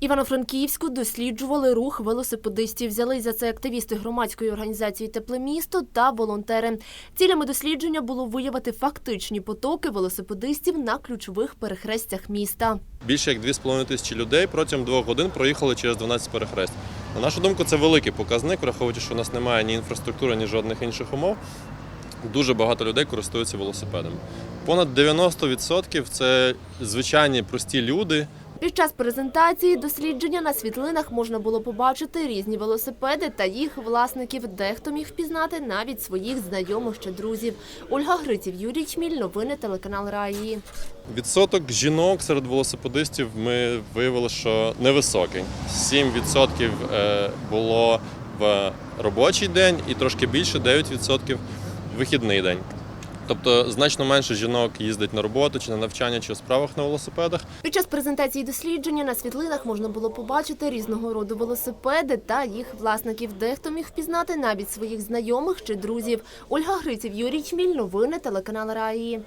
Івано-Франківську досліджували рух велосипедистів. Взялись за це активісти громадської організації Тепле місто та волонтери. Цілями дослідження було виявити фактичні потоки велосипедистів на ключових перехрестях міста. Більше як 2,5 тисячі людей протягом двох годин проїхали через 12 перехрест. На нашу думку, це великий показник, враховуючи, що у нас немає ні інфраструктури, ні жодних інших умов. Дуже багато людей користуються велосипедами. Понад 90% це звичайні прості люди, Під час презентації дослідження на світлинах можна було побачити різні велосипеди та їх власників. Дехто міг впізнати навіть своїх знайомих чи друзів. Ольга Гриців, Юрій Чміль, новини телеканал Раї. Відсоток жінок серед велосипедистів ми виявили, що невисокий. 7% е, було в робочий день і трошки більше 9% в вихідний день. Тобто значно менше жінок їздить на роботу чи на навчання, чи у справах на велосипедах. Під час презентації дослідження на світлинах можна було побачити різного роду велосипеди та їх власників. Дехто міг впізнати навіть своїх знайомих чи друзів. Ольга Гриців, Юрій Чміль, новини телеканал Раї.